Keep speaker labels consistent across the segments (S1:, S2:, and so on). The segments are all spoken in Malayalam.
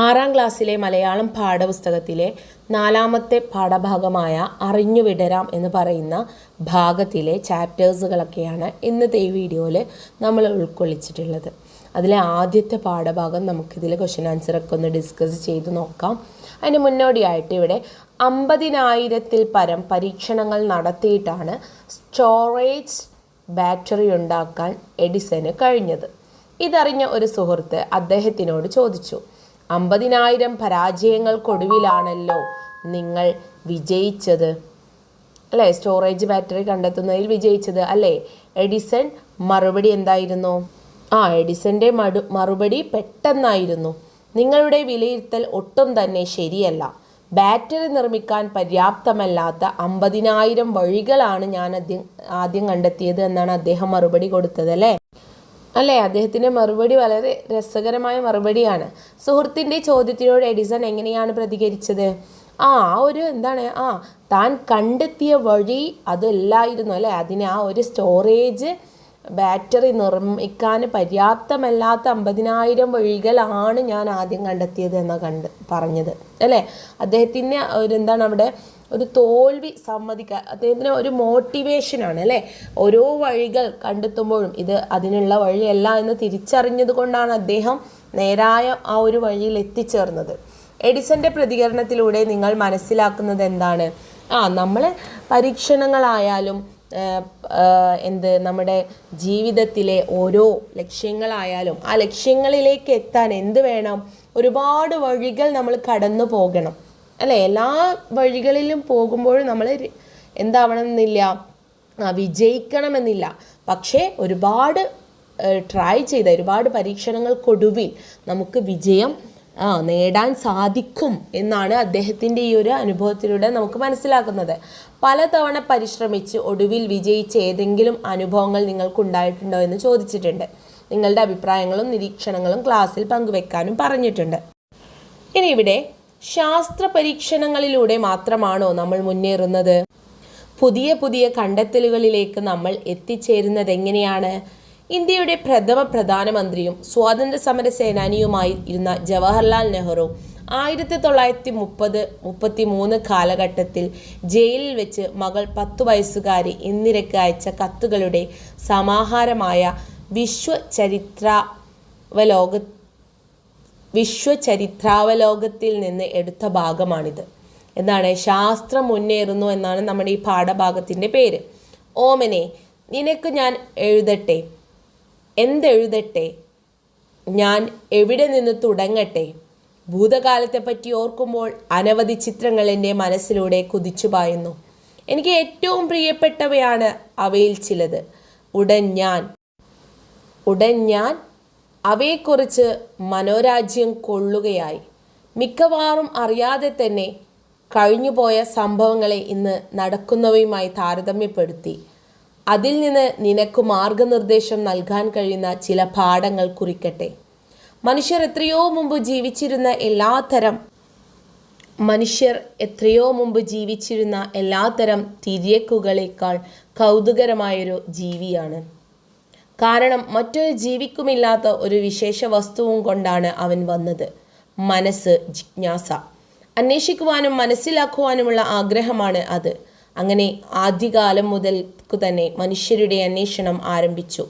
S1: ആറാം ക്ലാസ്സിലെ മലയാളം പാഠപുസ്തകത്തിലെ നാലാമത്തെ പാഠഭാഗമായ അറിഞ്ഞു വിടരാം എന്ന് പറയുന്ന ഭാഗത്തിലെ ചാപ്റ്റേഴ്സുകളൊക്കെയാണ് ഇന്നത്തെ ഈ വീഡിയോയിൽ നമ്മൾ ഉൾക്കൊള്ളിച്ചിട്ടുള്ളത്. അതിലെ ആദ്യത്തെ പാഠഭാഗം നമുക്കിതിൽ ക്വസ്റ്റ്യൻ ആൻസറൊക്കെ ഒന്ന് ഡിസ്കസ് ചെയ്ത് നോക്കാം. അതിന് മുന്നോടിയായിട്ട് ഇവിടെ അമ്പതിനായിരത്തിൽ പരം പരീക്ഷണങ്ങൾ നടത്തിയിട്ടാണ് സ്റ്റോറേജ് ബാറ്ററി ഉണ്ടാക്കാൻ എഡിസന് കഴിഞ്ഞത്. ഇതറിഞ്ഞ ഒരു സുഹൃത്ത് അദ്ദേഹത്തിനോട് ചോദിച്ചു അമ്പതിനായിരം പരാജയങ്ങൾക്കൊടുവിലാണല്ലോ നിങ്ങൾ വിജയിച്ചത്. അല്ലേ? സ്റ്റോറേജ് ബാറ്ററി കണ്ടെത്തുന്നതിൽ വിജയിച്ചത്. അല്ലേ? എഡിസൺ മറുപടി എന്തായിരുന്നു? ആ എഡിസന്റെ മടു മറുപടി പെട്ടെന്നായിരുന്നു. നിങ്ങളുടെ വിലയിരുത്തൽ ഒട്ടും തന്നെ ശരിയല്ല. ബാറ്ററി നിർമ്മിക്കാൻ പര്യാപ്തമല്ലാത്ത അമ്പതിനായിരം വഴികളാണ് ഞാൻ ആദ്യം ആദ്യം കണ്ടെത്തിയത് എന്നാണ് അദ്ദേഹം മറുപടി കൊടുത്തത് അല്ലേ? അല്ലേ? അദ്ദേഹത്തിന്റെ മറുപടി വളരെ രസകരമായ മറുപടിയാണ്. സുഹൃത്തിന്റെ ചോദ്യത്തിനോട് എഡിസൺ എങ്ങനെയാണ് പ്രതികരിച്ചത്? ആ ആ ഒരു എന്താണ്? ആ താൻ കണ്ടെത്തിയ വഴി അതല്ലായിരുന്നു അല്ലേ? അതിന് ആ ഒരു സ്റ്റോറേജ് ബാറ്ററി നിർമ്മിക്കാൻ പര്യാപ്തമല്ലാത്ത അമ്പതിനായിരം വഴികളാണ് ഞാൻ ആദ്യം കണ്ടെത്തിയത് എന്നാണ് കണ്ട് പറഞ്ഞത്. അല്ലേ? അദ്ദേഹത്തിന്റെ ഒരു എന്താണ് അവിടെ ഒരു തോൽവി സമ്മതിക്കുക അദ്ദേഹത്തിന് ഒരു മോട്ടിവേഷനാണ് അല്ലേ? ഓരോ വഴികൾ കണ്ടെത്തുമ്പോഴും ഇത് അതിനുള്ള വഴിയല്ല എന്ന് തിരിച്ചറിഞ്ഞത് കൊണ്ടാണ് അദ്ദേഹം നേരായ ആ ഒരു വഴിയിൽ എത്തിച്ചേർന്നത്. എഡിസന്റെ പ്രതികരണത്തിലൂടെ നിങ്ങൾ മനസ്സിലാക്കുന്നത് എന്താണ്? ആ നമ്മൾ പരീക്ഷണങ്ങളായാലും എന്ത് നമ്മുടെ ജീവിതത്തിലെ ഓരോ ലക്ഷ്യങ്ങളായാലും ആ ലക്ഷ്യങ്ങളിലേക്ക് എത്താൻ എന്ത് വേണം? ഒരുപാട് വഴികൾ നമ്മൾ കടന്നു പോകണം അല്ലേ എല്ലാ വഴികളിലും പോകുമ്പോഴും നമ്മൾ എന്താവണമെന്നില്ല വിജയിക്കണമെന്നില്ല. പക്ഷേ ഒരുപാട് ട്രൈ ചെയ്ത ഒരുപാട് പരീക്ഷണങ്ങൾക്കൊടുവിൽ നമുക്ക് വിജയം നേടാൻ സാധിക്കും എന്നാണ് അദ്ദേഹത്തിന്റെ ഈ ഒരു അനുഭവത്തിലൂടെ നമുക്ക് മനസ്സിലാക്കുന്നത്. പലതവണ പരിശ്രമിച്ച് ഒടുവിൽ വിജയിച്ച ഏതെങ്കിലും അനുഭവങ്ങൾ നിങ്ങൾക്കുണ്ടായിട്ടുണ്ടോ എന്ന് ചോദിച്ചിട്ടുണ്ട്. നിങ്ങളുടെ അഭിപ്രായങ്ങളും നിരീക്ഷണങ്ങളും ക്ലാസ്സിൽ പങ്കുവെക്കാനും പറഞ്ഞിട്ടുണ്ട്. ഇനി ഇവിടെ ശാസ്ത്ര പരീക്ഷണങ്ങളിലൂടെ മാത്രമാണോ നമ്മൾ മുന്നേറുന്നത്? പുതിയ പുതിയ കണ്ടെത്തലുകളിലേക്ക് നമ്മൾ എത്തിച്ചേരുന്നത് എങ്ങനെയാണ്? ഇന്ത്യയുടെ പ്രഥമ പ്രധാനമന്ത്രിയും സ്വാതന്ത്ര്യ സമര സേനാനിയുമായി ഇരുന്ന ജവഹർലാൽ നെഹ്റു ആയിരത്തി തൊള്ളായിരത്തി മുപ്പത് മുപ്പത്തി മൂന്ന് കാലഘട്ടത്തിൽ ജയിലിൽ വെച്ച് മകൾ പത്തു വയസ്സുകാരി എന്നിരക്ക് അയച്ച കത്തുകളുടെ സമാഹാരമായ വിശ്വചരിത്രാവലോക വിശ്വചരിത്രാവലോകത്തിൽ നിന്ന് എടുത്ത ഭാഗമാണിത്. എന്താണ്? ശാസ്ത്രം മുന്നേറുന്നു എന്നാണ് നമ്മുടെ ഈ പാഠഭാഗത്തിന്റെ പേര്. ഓമനെ നിനക്ക് ഞാൻ എഴുതട്ടെ. എന്തെഴുതട്ടെ? ഞാൻ എവിടെ നിന്ന് തുടങ്ങട്ടെ? ഭൂതകാലത്തെ പറ്റി ഓർക്കുമ്പോൾ അനവധി ചിത്രങ്ങൾ എന്റെ മനസ്സിലൂടെ കുതിച്ചു പായുന്നു. എനിക്ക് ഏറ്റവും പ്രിയപ്പെട്ടവയാണ് അവയിൽ ചിലത്. ഉടൻ ഞാൻ ഉടൻ ഞാൻ അവയെക്കുറിച്ച് മനോരാജ്യം കൊള്ളുകയായി. മിക്കവാറും അറിയാതെ തന്നെ കഴിഞ്ഞുപോയ സംഭവങ്ങളെ ഇന്ന് നടക്കുന്നവയുമായി താരതമ്യപ്പെടുത്തി. അതിൽ നിന്ന് നിനക്ക് മാർഗനിർദ്ദേശം നൽകാൻ കഴിയുന്ന ചില പാഠങ്ങൾ കുറിക്കട്ടെ. മനുഷ്യർ എത്രയോ മുമ്പ് ജീവിച്ചിരുന്ന എല്ലാത്തരം മനുഷ്യർ എത്രയോ മുമ്പ് ജീവിച്ചിരുന്ന എല്ലാത്തരം തിരിയക്കുകളേക്കാൾ കൗതുകരമായൊരു ജീവിയാണ്. കാരണം മറ്റൊരു ജീവിക്കുമില്ലാത്ത ഒരു വിശേഷ വസ്തുവും കൊണ്ടാണ് അവൻ വന്നത്. മനസ്സ് ജിജ്ഞാസ. അന്വേഷിക്കുവാനും മനസ്സിലാക്കുവാനുമുള്ള ആഗ്രഹമാണ് അത്. അങ്ങനെ ആദ്യകാലം മുതൽക്കു തന്നെ മനുഷ്യരുടെ അന്വേഷണം ആരംഭിച്ചു.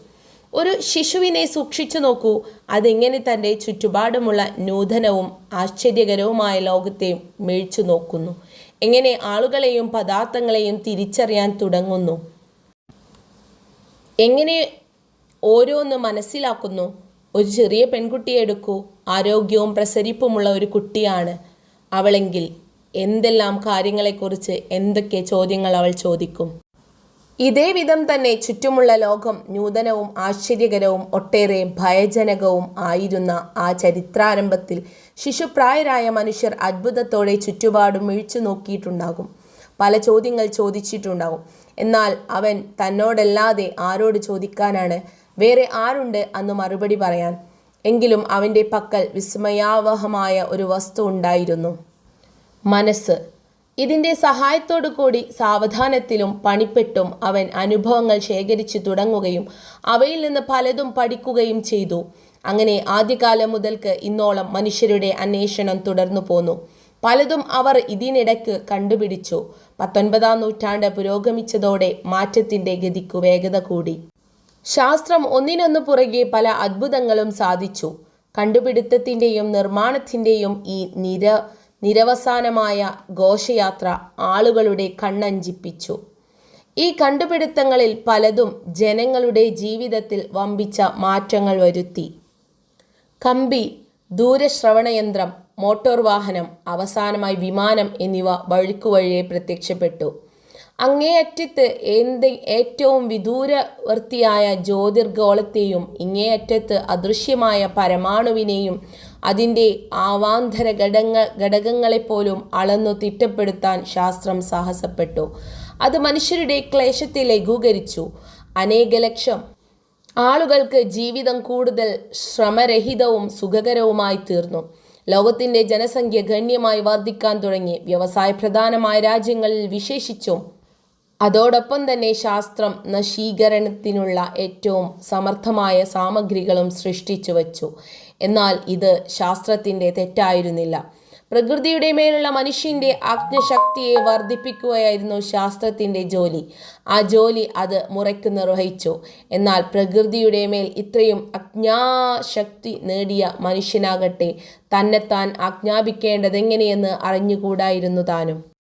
S1: ഒരു ശിശുവിനെ സൂക്ഷിച്ചു നോക്കൂ. അതെങ്ങനെ തന്റെ ചുറ്റുപാടുമുള്ള നൂതനവും ആശ്ചര്യകരവുമായ ലോകത്തെ മേഴ്ച്ചു നോക്കുന്നു. എങ്ങനെ ആളുകളെയും പദാർത്ഥങ്ങളെയും തിരിച്ചറിയാൻ തുടങ്ങുന്നു. എങ്ങനെ ഓരോന്ന് മനസ്സിലാക്കുന്നു. ഒരു ചെറിയ പെൺകുട്ടിയെ എടുക്കൂ. ആരോഗ്യവും പ്രസരിപ്പുമുള്ള ഒരു കുട്ടിയാണ് അവളെങ്കിൽ എന്തെല്ലാം കാര്യങ്ങളെക്കുറിച്ച് എന്തൊക്കെ ചോദ്യങ്ങൾ അവൾ ചോദിക്കും. ഇതേ വിധം തന്നെ ചുറ്റുമുള്ള ലോകം നൂതനവും ആശ്ചര്യകരവും ഒട്ടേറെ ഭയജനകവും ആയിരുന്ന ആ ചരിത്രാരംഭത്തിൽ ശിശുപ്രായരായ മനുഷ്യർ അത്ഭുതത്തോടെ ചുറ്റുപാടും മിഴിച്ചു നോക്കിയിട്ടുണ്ടാകും. പല ചോദ്യങ്ങൾ ചോദിച്ചിട്ടുണ്ടാകും. എന്നാൽ അവൻ തന്നോടല്ലാതെ ആരോട് ചോദിക്കാനാണ് വേറെ ആരുണ്ട് അന്ന് മറുപടി പറയാൻ? എങ്കിലും അവന്റെ പക്കൽ വിസ്മയാവഹമായ ഒരു വസ്തു ഉണ്ടായിരുന്നു. മനസ്സ്. ഇതിന്റെ സഹായത്തോടു കൂടി സാവധാനത്തിലും പണിപ്പെട്ടും അവൻ അനുഭവങ്ങൾ ശേഖരിച്ചു തുടങ്ങുകയും അവയിൽ നിന്ന് പലതും പഠിക്കുകയും ചെയ്തു. അങ്ങനെ ആദ്യകാലം മുതൽക്ക് ഇന്നോളം മനുഷ്യരുടെ അന്വേഷണം തുടർന്നു പോന്നു. പലതും അവർ ഇതിനിടയ്ക്ക് കണ്ടുപിടിച്ചു. പത്തൊൻപതാം നൂറ്റാണ്ട് പുരോഗമിച്ചതോടെ മാറ്റത്തിന്റെ ഗതിക്കു വേഗത കൂടി. ശാസ്ത്രം ഒന്നിനൊന്നു പുറകെ പല അത്ഭുതങ്ങളും സാധിച്ചു. കണ്ടുപിടുത്തത്തിന്റെയും നിർമ്മാണത്തിന്റെയും ഈ നിര നിരവസാനമായ ഘോഷയാത്ര ആളുകളുടെ കണ്ണഞ്ചിപ്പിച്ചു. ഈ കണ്ടുപിടുത്തങ്ങളിൽ പലതും ജനങ്ങളുടെ ജീവിതത്തിൽ വമ്പിച്ച മാറ്റങ്ങൾ വരുത്തി. കമ്പി ദൂരശ്രവണയന്ത്രം മോട്ടോർ വാഹനം അവസാനമായി വിമാനം എന്നിവ വഴിക്കുവഴിയെ പ്രത്യക്ഷപ്പെട്ടു. അങ്ങേയറ്റത്ത് എന്ത് ഏറ്റവും വിദൂരവർത്തിയായ ജ്യോതിർഗോളത്തെയും ഇങ്ങേയറ്റത്ത് അദൃശ്യമായ പരമാണുവിനെയും അതിന്റെ ആവാന്തര ഘടങ്ങ ഘടകങ്ങളെപ്പോലും അളന്നു തിട്ടപ്പെടുത്താൻ ശാസ്ത്രം സാഹസപ്പെട്ടു. അത് മനുഷ്യരുടെ ക്ലേശത്തെ ലഘൂകരിച്ചു. അനേക ലക്ഷം ആളുകൾക്ക് ജീവിതം കൂടുതൽ ശ്രമരഹിതവും സുഖകരവുമായി തീർന്നു. ലോകത്തിന്റെ ജനസംഖ്യ ഗണ്യമായി വർദ്ധിക്കാൻ തുടങ്ങി. വ്യവസായ പ്രധാനമായ രാജ്യങ്ങളിൽ വിശേഷിച്ചും അതോടൊപ്പം തന്നെ ശാസ്ത്രം നശീകരണത്തിനുള്ള ഏറ്റവും സമർത്ഥമായ സാമഗ്രികളും സൃഷ്ടിച്ചു വച്ചു. എന്നാൽ ഇത് ശാസ്ത്രത്തിന്റെ തെറ്റായിരുന്നില്ല. പ്രകൃതിയുടെ മേലുള്ള മനുഷ്യന്റെ ആജ്ഞശക്തിയെ വർദ്ധിപ്പിക്കുകയായിരുന്നു ശാസ്ത്രത്തിന്റെ ജോലി. ആ ജോലി അത് മുറയ്ക്ക് നിർവഹിച്ചു. എന്നാൽ പ്രകൃതിയുടെ മേൽ ഇത്രയും അജ്ഞാശക്തി നേടിയ മനുഷ്യനാകട്ടെ തന്നെത്താൻ ആജ്ഞാപിക്കേണ്ടതെങ്ങനെയെന്ന് അറിഞ്ഞുകൂടായിരുന്നു താനും.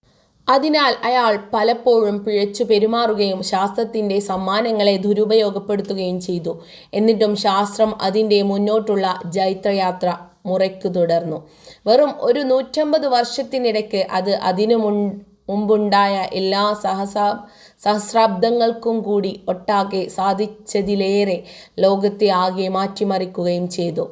S1: അതിനാൽ അയാൾ പലപ്പോഴും പിഴച്ചു പെരുമാറുകയും ശാസ്ത്രത്തിന്റെ സമ്മാനങ്ങളെ ദുരുപയോഗപ്പെടുത്തുകയും ചെയ്തു. എന്നിട്ടും ശാസ്ത്രം അതിന്റെ മുന്നോട്ടുള്ള ജൈത്രയാത്ര മുറയ്ക്കു തുടർന്നു. വെറും ഒരു നൂറ്റമ്പത് വർഷത്തിനിടയ്ക്ക് അത് അതിനു മുൻ മുമ്പുണ്ടായ എല്ലാ സഹസാ സഹസ്രാബ്ദങ്ങൾക്കും കൂടി ഒട്ടാകെ സാധിച്ചതിലേറെ ലോകത്തെ ആകെ മാറ്റിമറിക്കുകയും ചെയ്തു.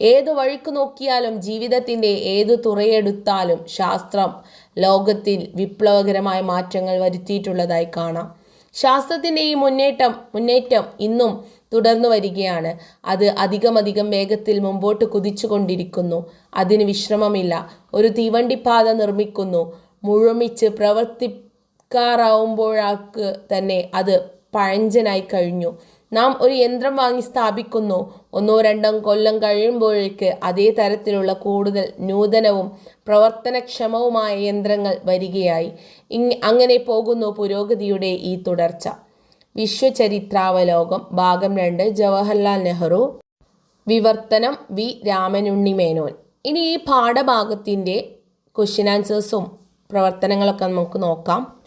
S1: ഏതു വഴിക്ക് നോക്കിയാലും ജീവിതത്തിന്റെ ഏത് തുറയെടുത്താലും ശാസ്ത്രം ലോകത്തിൽ വിപ്ലവകരമായ മാറ്റങ്ങൾ വരുത്തിയിട്ടുള്ളതായി കാണാം. ശാസ്ത്രത്തിന്റെ ഈ മുന്നേറ്റം മുന്നേറ്റം ഇന്നും തുടർന്നു വരികയാണ്. അത് അധികമധികം വേഗത്തിൽ മുമ്പോട്ട് കുതിച്ചുകൊണ്ടിരിക്കുന്നു. അതിന് വിശ്രമമില്ല. ഒരു തീവണ്ടിപ്പാത നിർമ്മിക്കുന്നു. മുഴുമിച്ച് പ്രവർത്തിക്കാറാവുമ്പോഴാക്ക് തന്നെ അത് പഴഞ്ചനായി കഴിഞ്ഞു. നാം ഒരു യന്ത്രം വാങ്ങി സ്ഥാപിക്കുന്നു. ഒന്നോ രണ്ടോ കൊല്ലം കഴിയുമ്പോഴേക്ക് അതേ തരത്തിലുള്ള കൂടുതൽ നൂതനവും പ്രവർത്തനക്ഷമവുമായ യന്ത്രങ്ങൾ വരികയായി. അങ്ങനെ പോകുന്നു പുരോഗതിയുടെ ഈ തുടർച്ച. വിശ്വചരിത്രാവലോകം ഭാഗം രണ്ട് ജവഹർലാൽ നെഹ്റു. വിവർത്തനം വി. രാമനുണ്ണി മേനോൻ ഇനി ഈ പാഠഭാഗത്തിന്റെ ക്വസ്റ്റ്യൻ ആൻസേഴ്സും പ്രവർത്തനങ്ങളൊക്കെ നമുക്ക് നോക്കാം.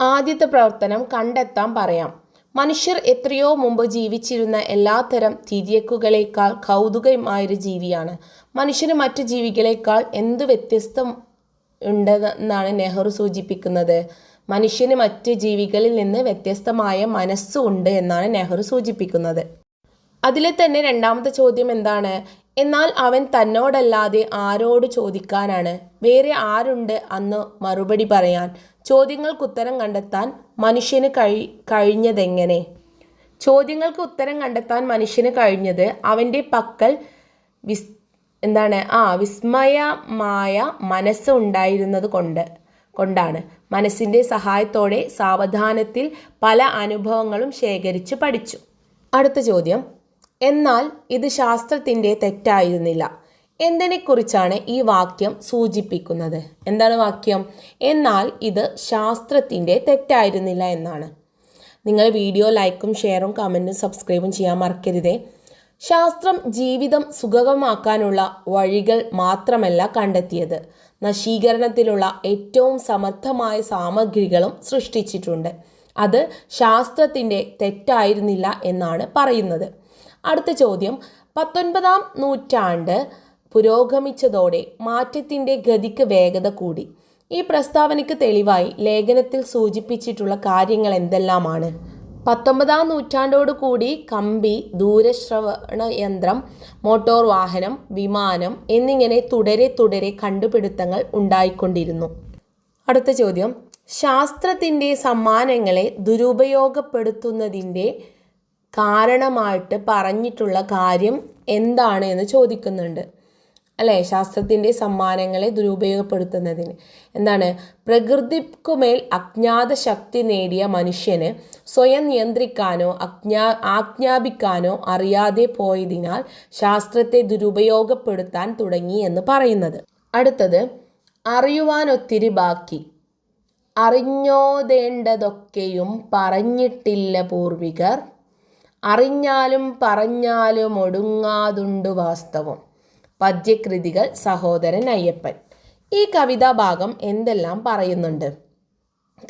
S1: ആദ്യത്തെ പ്രവർത്തനം കണ്ടെത്താൻ പറയാം. മനുഷ്യർ എത്രയോ മുമ്പ് ജീവിച്ചിരുന്ന എല്ലാത്തരം തിരിയക്കുകളേക്കാൾ കൗതുകമായൊരു ജീവിയാണ്. മനുഷ്യന് മറ്റു ജീവികളേക്കാൾ എന്ത് വ്യത്യസ്തം ഉണ്ടെന്നാണ് നെഹ്റു സൂചിപ്പിക്കുന്നത്. മനുഷ്യന് മറ്റ് ജീവികളിൽ നിന്ന് വ്യത്യസ്തമായ മനസ്സുണ്ട് എന്നാണ് നെഹ്റു സൂചിപ്പിക്കുന്നത്. അതിലെ തന്നെ രണ്ടാമത്തെ ചോദ്യം എന്താണ്? എന്നാൽ അവൻ തന്നോടല്ലാതെ ആരോട് ചോദിക്കാനാണ്? വേറെ ആരുണ്ട്? അന്ന് മറുപടി പറയാൻ. ചോദ്യങ്ങൾക്ക് ഉത്തരം കണ്ടെത്താൻ മനുഷ്യന് കഴി കഴിഞ്ഞതെങ്ങനെ? ചോദ്യങ്ങൾക്ക് ഉത്തരം കണ്ടെത്താൻ മനുഷ്യന് കഴിഞ്ഞത് അവന്റെ പക്കൽ വിസ് എന്താണ്? ആ വിസ്മയമായ മനസ്സ് ഉണ്ടായിരുന്നത് കൊണ്ട് കൊണ്ടാണ്. മനസ്സിന്റെ സഹായത്തോടെ സാവധാനത്തിൽ പല അനുഭവങ്ങളും ശേഖരിച്ച് പഠിച്ചു. അടുത്ത ചോദ്യം. എന്നാൽ ഇത് ശാസ്ത്രത്തിന്റെ തെറ്റായിരുന്നില്ല. എന്തിനെക്കുറിച്ചാണ് ഈ വാക്യം സൂചിപ്പിക്കുന്നത്? എന്താണ് വാക്യം? എന്നാൽ ഇത് ശാസ്ത്രത്തിന്റെ തെറ്റായിരുന്നില്ല എന്നാണ്. നിങ്ങൾ വീഡിയോ ലൈക്കും ഷെയറും കമന്റും സബ്സ്ക്രൈബും ചെയ്യാൻ മറക്കരുതേ. ശാസ്ത്രം ജീവിതം സുഗമമാക്കാനുള്ള വഴികൾ മാത്രമല്ല കണ്ടെത്തിയത്. നശീകരണത്തിലുള്ള ഏറ്റവും സമർത്ഥമായ സാമഗ്രികളും സൃഷ്ടിച്ചിട്ടുണ്ട്. അത് ശാസ്ത്രത്തിന്റെ തെറ്റായിരുന്നില്ല എന്നാണ് പറയുന്നത്. അടുത്ത ചോദ്യം. പത്തൊൻപതാം നൂറ്റാണ്ട് പുരോഗമിച്ചതോടെ മാറ്റത്തിന്റെ ഗതിക്ക് വേഗത കൂടി. ഈ പ്രസ്താവനയ്ക്ക് തെളിവായി ലേഖനത്തിൽ സൂചിപ്പിച്ചിട്ടുള്ള കാര്യങ്ങൾ എന്തെല്ലാമാണ്? പത്തൊമ്പതാം നൂറ്റാണ്ടോടു കൂടി കമ്പി ദൂരശ്രവണ യന്ത്രം മോട്ടോർ വാഹനം വിമാനം എന്നിങ്ങനെ തുടരെ തുടരെ കണ്ടുപിടുത്തങ്ങൾ ഉണ്ടായിക്കൊണ്ടിരുന്നു. അടുത്ത ചോദ്യം. ശാസ്ത്രത്തിന്റെ സമ്മാനങ്ങളെ ദുരുപയോഗപ്പെടുത്തുന്നതിന്റെ കാരണമായിട്ട് പറഞ്ഞിട്ടുള്ള കാര്യം എന്താണ് എന്ന് ചോദിക്കുന്നുണ്ട്. അല്ലേ? ശാസ്ത്രത്തിന്റെ സമ്മാനങ്ങളെ ദുരുപയോഗപ്പെടുത്തുന്നതിന്. എന്താണ്? പ്രകൃതിക്കുമേൽ അജ്ഞാത ശക്തി നേടിയ മനുഷ്യന് സ്വയം നിയന്ത്രിക്കാനോ അജ്ഞാ ആജ്ഞാപിക്കാനോ അറിയാതെ പോയതിനാൽ ശാസ്ത്രത്തെ ദുരുപയോഗപ്പെടുത്താൻ തുടങ്ങി എന്ന് പറയുന്നത്. അടുത്തത് അറിയുവാനൊത്തിരി ബാക്കി. അറിഞ്ഞോതേണ്ടതൊക്കെയും പറഞ്ഞിട്ടില്ല പൂർവികർ. അറിഞ്ഞാലും പറഞ്ഞാലും ഒടുങ്ങാതുണ്ട് വാസ്തവം. പദ്യകൃതികൾ സഹോദരൻ അയ്യപ്പൻ. ഈ കവിതാ ഭാഗം എന്തെല്ലാം പറയുന്നുണ്ട്?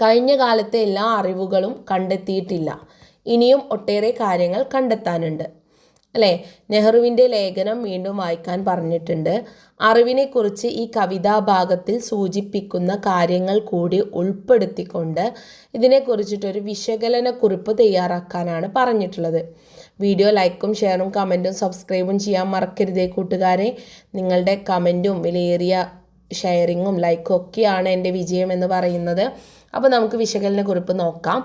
S1: കഴിഞ്ഞ കാലത്തെ എല്ലാ അറിവുകളും കണ്ടെത്തിയിട്ടില്ല. ഇനിയും ഒട്ടേറെ കാര്യങ്ങൾ കണ്ടെത്താനുണ്ട്. അല്ലേ? നെഹ്റുവിന്റെ ലേഖനം വീണ്ടും വായിക്കാൻ പറഞ്ഞിട്ടുണ്ട്. അറിവിനെക്കുറിച്ച് ഈ കവിതാ ഭാഗത്തിൽ സൂചിപ്പിക്കുന്ന കാര്യങ്ങൾ കൂടി ഉൾപ്പെടുത്തിക്കൊണ്ട് ഇതിനെക്കുറിച്ചിട്ടൊരു വിശകലന കുറിപ്പ് തയ്യാറാക്കാനാണ് പറഞ്ഞിട്ടുള്ളത്. വീഡിയോ ലൈക്കും ഷെയറും കമന്റും സബ്സ്ക്രൈബും ചെയ്യാൻ മറക്കരുതേ കൂട്ടുകാരെ. നിങ്ങളുടെ കമന്റും വിലയേറിയ ഷെയറിങ്ങും ലൈക്കും ഒക്കെയാണ് എന്റെ വിജയം എന്ന് പറയുന്നത്. അപ്പോൾ നമുക്ക് വിശകലന കുറിപ്പ് നോക്കാം.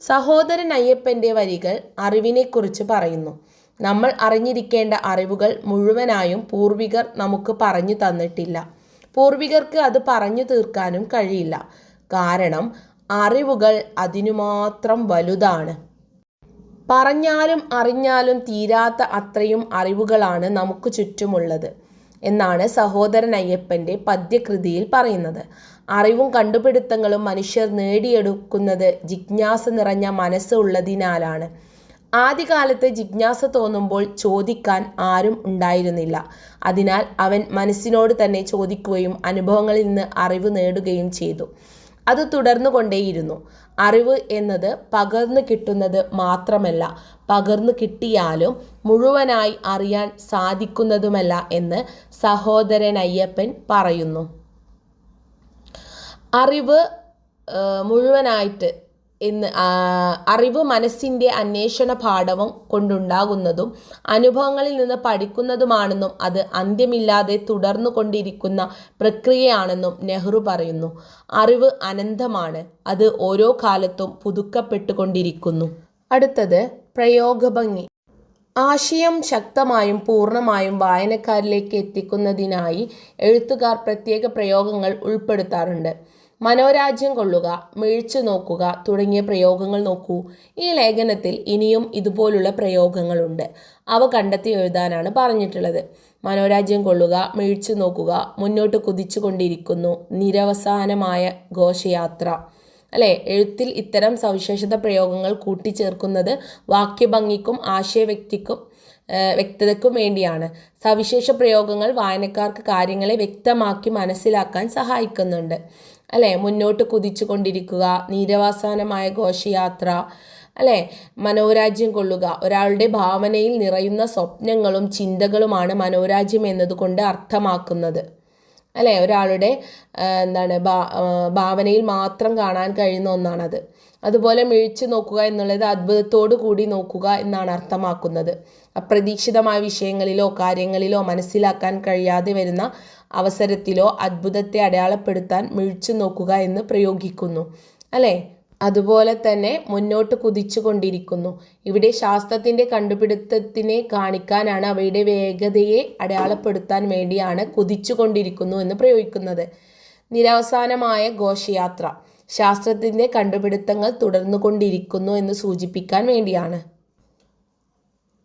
S1: സഹോദരൻ അയ്യപ്പന്റെ വരികൾ അറിവിനെക്കുറിച്ച് പറയുന്നു. നമ്മൾ അറിഞ്ഞിരിക്കേണ്ട അറിവുകൾ മുഴുവനായും പൂർവികർ നമുക്ക് പറഞ്ഞു തന്നിട്ടില്ല. പൂർവികർക്ക് അത് പറഞ്ഞു തീർക്കാനും കഴിയില്ല. കാരണം അറിവുകൾ അതിനു മാത്രം വലുതാണ്. പറഞ്ഞാലും അറിഞ്ഞാലും തീരാത്ത അത്രയും അറിവുകളാണ് നമുക്ക് ചുറ്റുമുള്ളത് എന്നാണ് സഹോദരൻ അയ്യപ്പന്റെ പദ്യകൃതിയിൽ പറയുന്നത്. അറിവും കണ്ടുപിടുത്തങ്ങളും മനുഷ്യർ നേടിയെടുക്കുന്നത് ജിജ്ഞാസ നിറഞ്ഞ മനസ്സ് ഉള്ളതിനാലാണ്. ആദ്യകാലത്ത് ജിജ്ഞാസ തോന്നുമ്പോൾ ചോദിക്കാൻ ആരും ഉണ്ടായിരുന്നില്ല. അതിനാൽ അവൻ മനസ്സിനോട് തന്നെ ചോദിക്കുകയും അനുഭവങ്ങളിൽ നിന്ന് അറിവ് നേടുകയും ചെയ്തു. അത് തുടർന്നു കൊണ്ടേയിരുന്നു അറിവ് എന്നത് പകർന്നു കിട്ടുന്നത് മാത്രമല്ല പകർന്നു കിട്ടിയാലും മുഴുവനായി അറിയാൻ സാധിക്കുന്നതുമല്ല എന്ന് സഹോദരൻ അയ്യപ്പൻ പറയുന്നു. അറിവ് മുഴുവനായിട്ട് എന്ന് അറിവ് മനസ്സിന്റെ അന്വേഷണ പാഠവും കൊണ്ടുണ്ടാകുന്നതും അനുഭവങ്ങളിൽ നിന്ന് പഠിക്കുന്നതുമാണെന്നും അത് അന്ത്യമില്ലാതെ തുടർന്നു കൊണ്ടിരിക്കുന്ന പ്രക്രിയയാണെന്നും നെഹ്റു പറയുന്നു. അറിവ് അനന്തമാണ്. അത് ഓരോ കാലത്തും പുതുക്കപ്പെട്ടുകൊണ്ടിരിക്കുന്നു. അടുത്തത് പ്രയോഗഭംഗി. ആശയം ശക്തമായും പൂർണമായും വായനക്കാരിലേക്ക് എത്തിക്കുന്നതിനായി എഴുത്തുകാർ പ്രത്യേക പ്രയോഗങ്ങൾ ഉൾപ്പെടുത്താറുണ്ട്. മനോരാജ്യം കൊള്ളുക മിഴിച്ചു നോക്കുക തുടങ്ങിയ പ്രയോഗങ്ങൾ നോക്കൂ. ഈ ലേഖനത്തിൽ ഇനിയും ഇതുപോലുള്ള പ്രയോഗങ്ങളുണ്ട്. അവ കണ്ടെത്തി എഴുതാനാണ് പറഞ്ഞിട്ടുള്ളത്. മനോരാജ്യം കൊള്ളുക മിഴിച്ചു നോക്കുക മുന്നോട്ട് കുതിച്ചു കൊണ്ടിരിക്കുന്നു നിരവസാനമായ ഘോഷയാത്ര. അല്ലേ? എഴുത്തിൽ ഇത്തരം സവിശേഷത പ്രയോഗങ്ങൾ കൂട്ടിച്ചേർക്കുന്നത് വാക്യഭംഗിക്കും ആശയവ്യക്തിക്കും വ്യക്തതയ്ക്കും വേണ്ടിയാണ്. സവിശേഷ പ്രയോഗങ്ങൾ വായനക്കാർക്ക് കാര്യങ്ങളെ വ്യക്തമാക്കി മനസ്സിലാക്കാൻ സഹായിക്കുന്നുണ്ട്. അല്ലേ? മുന്നോട്ട് കുതിച്ചു കൊണ്ടിരിക്കുക നീരവാസാനമായ ഘോഷയാത്ര അല്ലേ? മനോരാജ്യം കൊള്ളുക. ഒരാളുടെ ഭാവനയിൽ നിറയുന്ന സ്വപ്നങ്ങളും ചിന്തകളുമാണ് മനോരാജ്യം എന്നതുകൊണ്ട് അർത്ഥമാക്കുന്നത്. അല്ലേ? ഒരാളുടെ എന്താണ് ഭാവനയിൽ മാത്രം കാണാൻ കഴിയുന്ന ഒന്നാണത്. അതുപോലെ മിഴിച്ചു നോക്കുക എന്നുള്ളത് അത്ഭുതത്തോടു കൂടി നോക്കുക എന്നാണ് അർത്ഥമാക്കുന്നത്. അപ്രതീക്ഷിതമായ വിഷയങ്ങളിലോ കാര്യങ്ങളിലോ മനസ്സിലാക്കാൻ കഴിയാതെ വരുന്ന അവസരത്തിലോ അത്ഭുതത്തെ അടയാളപ്പെടുത്താൻ മിഴിച്ചു നോക്കുക എന്ന് പ്രയോഗിക്കുന്നു. അല്ലേ? അതുപോലെ തന്നെ മുന്നോട്ട് കുതിച്ചു കൊണ്ടിരിക്കുന്നു. ഇവിടെ ശാസ്ത്രത്തിന്റെ കണ്ടുപിടുത്തത്തിനെ കാണിക്കാനാണ് അവയുടെ വേഗതയെ അടയാളപ്പെടുത്താൻ വേണ്ടിയാണ് കുതിച്ചു കൊണ്ടിരിക്കുന്നു എന്ന് പ്രയോഗിക്കുന്നത്. നിരവസാനമായ ഘോഷയാത്ര. ശാസ്ത്രത്തിന്റെ കണ്ടുപിടുത്തങ്ങൾ തുടർന്നു കൊണ്ടിരിക്കുന്നു എന്ന് സൂചിപ്പിക്കാൻ വേണ്ടിയാണ്.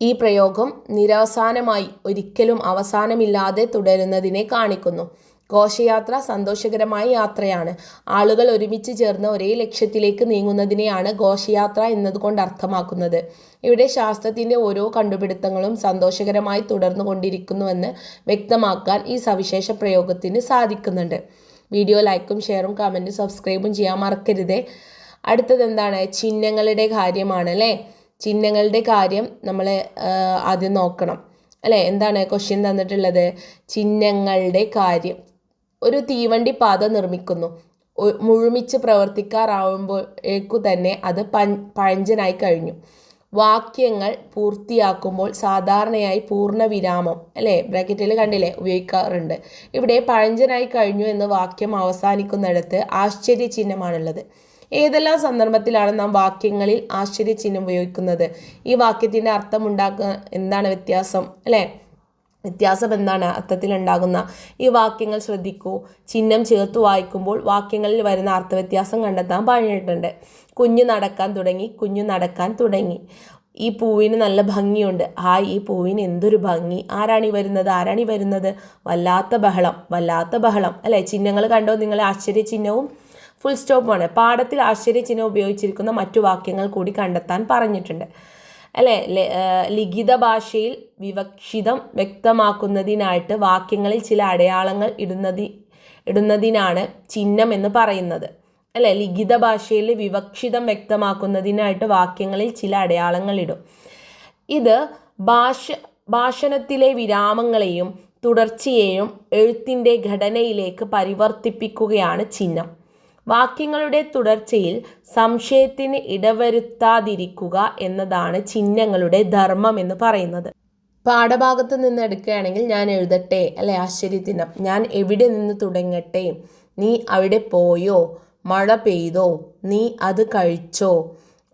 S1: ഈ പ്രയോഗം നിരവസാനമായി ഒരിക്കലും അവസാനമില്ലാതെ തുടരുന്നതിനെ കാണിക്കുന്നു. ഘോഷയാത്ര സന്തോഷകരമായ യാത്രയാണ്. ആളുകൾ ഒരുമിച്ച് ചേർന്ന് ഒരേ ലക്ഷ്യത്തിലേക്ക് നീങ്ങുന്നതിനെയാണ് ഘോഷയാത്ര എന്നതുകൊണ്ട് അർത്ഥമാക്കുന്നത്. ഇവിടെ ശാസ്ത്രത്തിന്റെ ഓരോ കണ്ടുപിടുത്തങ്ങളും സന്തോഷകരമായി തുടർന്നു കൊണ്ടിരിക്കുന്നുവെന്ന് വ്യക്തമാക്കാൻ ഈ സവിശേഷ പ്രയോഗത്തിന് സാധിക്കുന്നുണ്ട്. വീഡിയോ ലൈക്കും ഷെയറും കമന്റും സബ്സ്ക്രൈബും ചെയ്യാൻ മറക്കരുത്. അടുത്തത് എന്താണ് ചിഹ്നങ്ങളുടെ കാര്യമാണ് അല്ലേ? ചിഹ്നങ്ങളുടെ കാര്യം നമ്മൾ ആദ്യം നോക്കണം. അല്ലേ? എന്താണ് ക്വസ്റ്റ്യൻ തന്നിട്ടുള്ളത്? ചിഹ്നങ്ങളുടെ കാര്യം. ഒരു തീവണ്ടി പാത നിർമ്മിക്കുന്നു. മുഴുമിച്ച് പ്രവർത്തിക്കാറാവുമ്പോഴേക്കു തന്നെ അത് പഴഞ്ചനായി കഴിഞ്ഞു. വാക്യങ്ങൾ പൂർത്തിയാക്കുമ്പോൾ സാധാരണയായി പൂർണ വിരാമം അല്ലേ? ബ്രാക്കറ്റിൽ കണ്ടില്ലേ? ഉപയോഗിക്കാറുണ്ട്. ഇവിടെ പഴഞ്ചനായി കഴിഞ്ഞു എന്ന് വാക്യം അവസാനിക്കുന്നിടത്ത് ആശ്ചര്യ ചിഹ്നമാണുള്ളത് ഏതെല്ലാം സന്ദർഭത്തിലാണ് നാം വാക്യങ്ങളിൽ ആശ്ചര്യചിഹ്നം ഉപയോഗിക്കുന്നത്? ഈ വാക്യത്തിന്റെ അർത്ഥമുണ്ടാക്കുക എന്താണ് വ്യത്യാസം അല്ലേ? വ്യത്യാസം എന്താണ് അർത്ഥത്തിലുണ്ടാകുന്ന ഈ വാക്യങ്ങൾ ശ്രദ്ധിക്കൂ. ചിഹ്നം ചേർത്ത് വായിക്കുമ്പോൾ വാക്യങ്ങളിൽ വരുന്ന അർത്ഥവ്യത്യാസം കണ്ടെത്താൻ പറഞ്ഞിട്ടുണ്ട് കുഞ്ഞു നടക്കാൻ തുടങ്ങി കുഞ്ഞു നടക്കാൻ തുടങ്ങി. ഈ പൂവിന് നല്ല ഭംഗിയുണ്ട്. ആ ഈ പൂവിന് എന്തൊരു ഭംഗി. ആരാണി വരുന്നത്? ആരാണി വരുന്നത്? വല്ലാത്ത ബഹളം വല്ലാത്ത ബഹളം. അല്ലേ? ചിഹ്നങ്ങൾ കണ്ടോ? നിങ്ങൾ ആശ്ചര്യ ചിഹ്നവും ഫുൾ സ്റ്റോപ്പുമാണ് പാഠത്തിൽ ആശ്ചര്യ ചിഹ്നം ഉപയോഗിച്ചിരിക്കുന്ന മറ്റു വാക്യങ്ങൾ കൂടി കണ്ടെത്താൻ പറഞ്ഞിട്ടുണ്ട്. അല്ലേ? ലിഖിത ഭാഷയിൽ വിവക്ഷിതം വ്യക്തമാക്കുന്നതിനായിട്ട് വാക്യങ്ങളിൽ ചില അടയാളങ്ങൾ ഇടുന്നതി ഇടുന്നതിനാണ് ചിഹ്നം എന്ന് പറയുന്നത്. അല്ലേ? ലിഖിത ഭാഷയിൽ വിവക്ഷിതം വ്യക്തമാക്കുന്നതിനായിട്ട് വാക്യങ്ങളിൽ ചില അടയാളങ്ങൾ ഇടും. ഇത് ഭാഷ ഭാഷണത്തിലെ വിരാമങ്ങളെയും തുടർച്ചയെയും എഴുത്തിന്റെ ഘടനയിലേക്ക് പരിവർത്തിപ്പിക്കുകയാണ് ചിഹ്നം. വാക്യങ്ങളുടെ തുടർച്ചയിൽ സംശയത്തിന് ഇടവരുത്താതിരിക്കുക എന്നതാണ് ചിഹ്നങ്ങളുടെ ധർമ്മം എന്ന് പറയുന്നത്. പാഠഭാഗത്ത് നിന്ന് എടുക്കുകയാണെങ്കിൽ ഞാൻ എഴുതട്ടെ അല്ലെ ആശ്ചര്യത്തിനം ഞാൻ എവിടെ നിന്ന് തുടങ്ങട്ടെ? നീ അവിടെ പോയോ? മഴ പെയ്തോ? നീ അത് കഴിച്ചോ?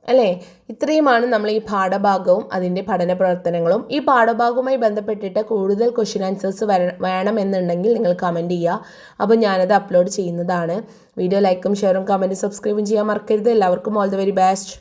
S1: അല്ലേ ഇത്രയുമാണ് നമ്മൾ ഈ പാഠഭാഗവും അതിന്റെ പഠന പ്രവർത്തനങ്ങളും. ഈ പാഠഭാഗവുമായി ബന്ധപ്പെട്ടിട്ട് കൂടുതൽ ക്വസ്റ്റ്യൻ ആൻസേഴ്സ് വര വേണമെന്നുണ്ടെങ്കിൽ നിങ്ങൾ കമന്റ് ചെയ്യുക. അപ്പോൾ ഞാനത് അപ്ലോഡ് ചെയ്യുന്നതാണ്. വീഡിയോ ലൈക്കും ഷെയറും കമന്റും സബ്സ്ക്രൈബും ചെയ്യാൻ മറക്കരുത്. എല്ലാവർക്കും ഓൾ ദ വെരി ബെസ്റ്റ്